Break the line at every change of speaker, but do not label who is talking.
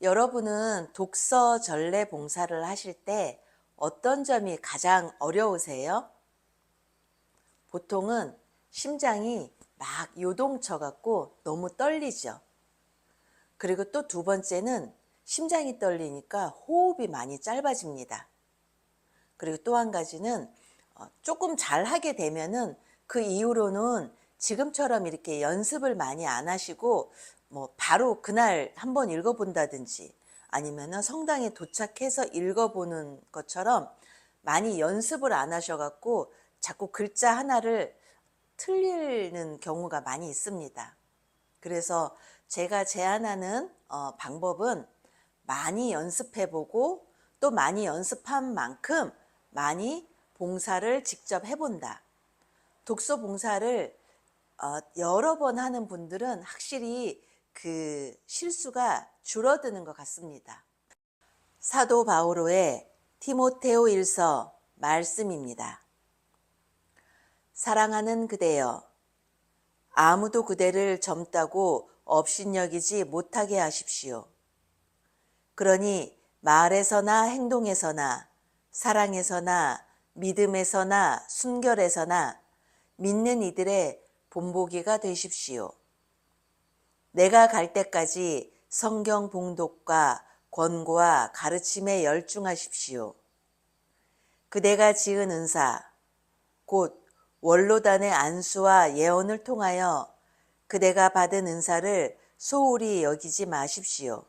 여러분은 독서 전래 봉사를 하실 때 어떤 점이 가장 어려우세요? 보통은 심장이 막 요동쳐 갖고 너무 떨리죠. 그리고 또 두 번째는 심장이 떨리니까 호흡이 많이 짧아집니다. 그리고 또 한 가지는 어, 조금 잘 하게 되면은 그 이후로는 지금처럼 이렇게 연습을 많이 안 하시고 뭐 바로 그날 한번 읽어본다든지 아니면은 성당에 도착해서 읽어보는 것처럼 많이 연습을 안 하셔갖고 자꾸 글자 하나를 틀리는 경우가 많이 있습니다. 그래서 제가 제안하는 어, 방법은 많이 연습해보고 또 많이 연습한 만큼 많이 봉사를 직접 해본다. 독서 봉사를 어, 여러 번 하는 분들은 확실히 그 실수가 줄어드는 것 같습니다. 사도 바오로의 티모테오 일서 말씀입니다. 사랑하는 그대여, 아무도 그대를 젊다고 업신여기지 못하게 하십시오. 그러니 말에서나 행동에서나 사랑에서나 믿음에서나 순결에서나 믿는 이들의 본보기가 되십시오. 내가 갈 때까지 성경 봉독과 권고와 가르침에 열중하십시오. 그대가 지은 은사, 곧 원로단의 안수와 예언을 통하여 그대가 받은 은사를 소홀히 여기지 마십시오.